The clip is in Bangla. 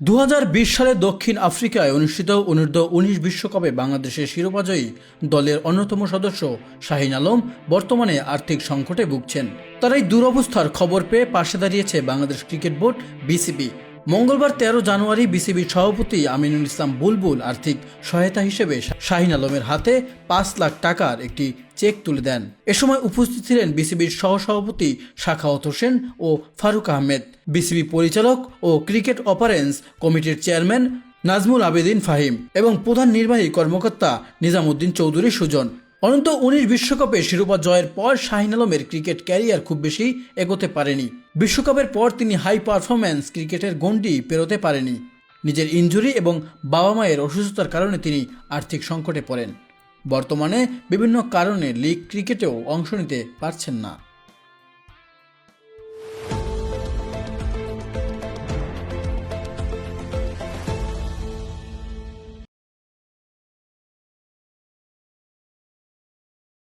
দু হাজার বিশ সালে দক্ষিণ আফ্রিকায় অনুষ্ঠিত অনূর্ধ্ব উনিশ বিশ্বকাপে বাংলাদেশের শিরোপাজয়ী দলের অন্যতম সদস্য শাহিন আলম বর্তমানে আর্থিক সংকটে ভুগছেন। তার এই দুরবস্থার খবর পেয়ে পাশে দাঁড়িয়েছে বাংলাদেশ ক্রিকেট বোর্ড, বিসিবি। মঙ্গলবার তেরো জানুয়ারি বিসিবির সভাপতি আমিনুল ইসলাম বুলবুল আর্থিক সহায়তা হিসেবে শাহিন আলমের হাতে পাঁচ লাখ টাকার একটি চেক তুলে দেন। এ সময় উপস্থিত ছিলেন বিসিবির সহসভাপতি শাখাওয়াত হোসেন ও ফারুক আহমেদ। বিসিবি পরিচালক ও ক্রিকেট অপারেন্স কমিটির চেয়ারম্যান নাজমুল আবেদিন ফাহিম এবং প্রধান নির্বাহী কর্মকর্তা নিজামুদ্দিন চৌধুরী সুজন। অনন্ত উনিশ বিশ্বকাপে শিরোপা জয়ের পর শাহিন আলমের ক্রিকেট ক্যারিয়ার খুব বেশি এগোতে পারেনি। বিশ্বকাপের পর তিনি হাই পারফরম্যান্স ক্রিকেটের গণ্ডি পেরোতে পারেনি। নিজের ইঞ্জুরি এবং বাবা মায়ের অসুস্থতার কারণে তিনি আর্থিক সংকটে পড়েন। বর্তমানে বিভিন্ন কারণে লিগ ক্রিকেটেও অংশ নিতে পারছেন না।